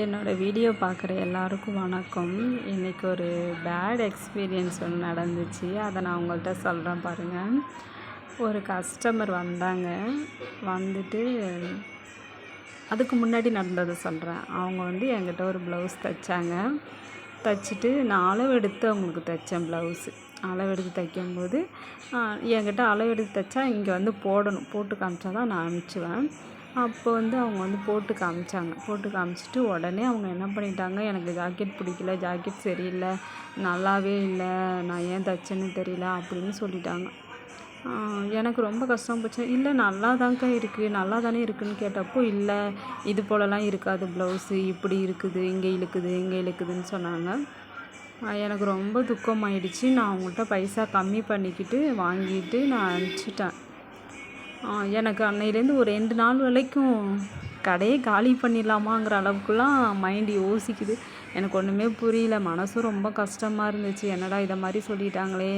என்னோடய வீடியோ பார்க்குற எல்லாருக்கும் வணக்கம். இன்றைக்கி ஒரு பேட் எக்ஸ்பீரியன்ஸ் ஒன்று நடந்துச்சு. அதை நான் உங்கள்கிட்ட சொல்கிறேன் பாருங்கள் ஒரு கஸ்டமர் வந்தாங்க. வந்துட்டு அதுக்கு முன்னாடி நடந்ததை சொல்கிறேன் அவங்க வந்து என்கிட்ட ஒரு ப்ளவுஸ் தைச்சாங்க. தைச்சிட்டு நான் அளவெடுத்து அவங்களுக்கு தைச்சேன் ப்ளவுஸு அளவெடுத்து தைக்கும்போது என்கிட்ட அளவெடுத்து தைச்சா இங்கே வந்து போடணும். போட்டு காமிச்சா தான் நான் அனுப்பிச்சுவேன் அப்போ வந்து அவங்க வந்து போட்டு காமிச்சாங்க. போட்டு காமிச்சிட்டு உடனே அவங்க என்ன பண்ணிட்டாங்க? எனக்கு ஜாக்கெட் பிடிக்கல ஜாக்கெட் சரியில்லை நல்லாவே இல்லை நான் ஏன் தைச்சேன்னு தெரியல அப்படின்னு சொல்லிட்டாங்க. எனக்கு ரொம்ப கஷ்டம் போச்சு. இல்லை நல்லா தான்க்கா இருக்குது நல்லா தானே இருக்குதுன்னு கேட்டப்போ இல்லை இது போலலாம் இருக்காது ப்ளவுஸு இப்படி இருக்குது இங்கே இழுக்குது இங்கே இழுக்குதுன்னு சொன்னாங்க. எனக்கு ரொம்ப துக்கமாயிடுச்சு. நான் அவங்கள்ட்ட பைசா கம்மி பண்ணிக்கிட்டு வாங்கிட்டு நான் அனுப்பிச்சிட்டேன். எனக்கு அன்னையிலேருந்து ஒரு ரெண்டு நாள் வரைக்கும் கடையே காலி பண்ணிடலாமாங்கிற அளவுக்குலாம் மைண்டு யோசிக்குது. எனக்கு ஒன்றுமே புரியல. மனசும் ரொம்ப கஷ்டமாக இருந்துச்சு. என்னடா இதை மாதிரி சொல்லிட்டாங்களே?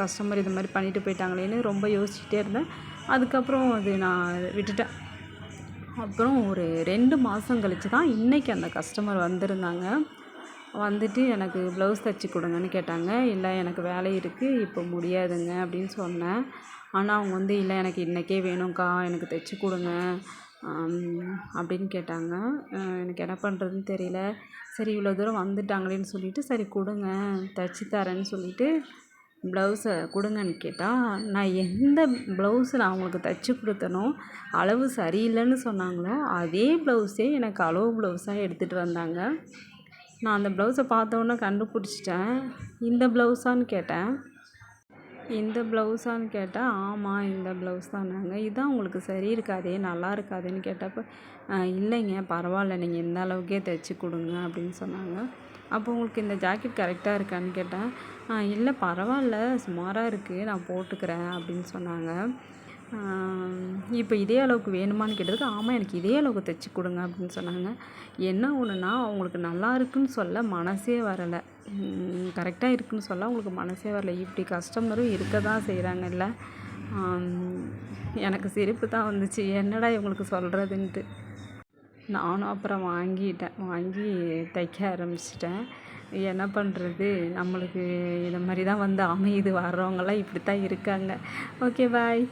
கஸ்டமர் இது மாதிரி பண்ணிட்டு போயிட்டாங்களேன்னு ரொம்ப யோசிச்சுட்டே இருந்தேன். அதுக்கப்புறம் அது நான் விட்டுட்டேன். அப்புறம் ஒரு ரெண்டு மாதம் கழித்து தான் இன்றைக்கி அந்த கஸ்டமர் வந்திருந்தாங்க. வந்துட்டு எனக்கு ப்ளவுஸ் தைச்சி கொடுங்கன்னு கேட்டாங்க. இல்லை எனக்கு வேலை இருக்குது இப்போ முடியாதுங்க அப்படின்னு சொன்னேன். ஆனால் அவங்க வந்து இல்லை எனக்கு இன்றைக்கே வேணும்க்கா. எனக்கு தைச்சி கொடுங்க. அப்படின்னு கேட்டாங்க. எனக்கு என்ன பண்ணுறதுன்னு தெரியல. சரி இவ்வளோ தூரம் வந்துட்டாங்களேன்னு சொல்லிவிட்டு சரி கொடுங்க. தைச்சி தரேன்னு சொல்லிவிட்டு ப்ளவுஸை கொடுங்கன்னு கேட்டால் நான் எந்த ப்ளவுஸை நான் அவங்களுக்கு தைச்சி கொடுத்தனோ அளவு சரியில்லைன்னு சொன்னாங்களோ அதே ப்ளவுஸே எனக்கு அளவு ப்ளவுஸாக எடுத்துகிட்டு வந்தாங்க. நான் அந்த ப்ளவுஸை பார்த்தோன்னே கண்டுபிடிச்சிட்டேன். இந்த ப்ளவுஸான்னு கேட்டேன். இந்த ப்ளவுஸான்னு கேட்டால் ஆமாம் இந்த ப்ளவுஸ் தான்னாங்க இதுதான் உங்களுக்கு சரி இருக்காதே நல்லா இருக்காதேன்னு கேட்டப்போ இல்லைங்க பரவாயில்ல நீங்கள் இந்த அளவுக்கே தைச்சி கொடுங்க அப்படின்னு சொன்னாங்க. அப்போ உங்களுக்கு இந்த ஜாக்கெட் கரெக்டாக இருக்கான்னு கேட்டேன் இல்லை பரவாயில்ல சுமாராக இருக்குது நான் போட்டுக்கிறேன் அப்படின்னு சொன்னாங்க. இப்போ இதே அளவுக்கு வேணுமான்னு கேட்டதுக்கு ஆமாம் எனக்கு இதே அளவுக்கு தைச்சி கொடுங்க அப்படின்னு சொன்னாங்க. என்ன ஒன்றுனா அவங்களுக்கு நல்லா இருக்குன்னு சொல்ல மனசே வரலை. கரெக்டாக இருக்குன்னு சொல்ல அவங்களுக்கு மனசே வரல. இப்படி கஸ்டமரும் இருக்க தான் செய்கிறாங்கல்ல எனக்கு சிரிப்பு தான் வந்துச்சு. என்னடா இவங்களுக்கு சொல்கிறதுன்ட்டு நானும் அப்புறம் வாங்கிட்டேன். வாங்கி தைக்க ஆரம்பிச்சிட்டேன். என்ன பண்ணுறது நம்மளுக்கு இதை மாதிரி தான் வந்து அமையுது. வர்றவங்களாம் இப்படி தான் இருக்காங்க. Okay bye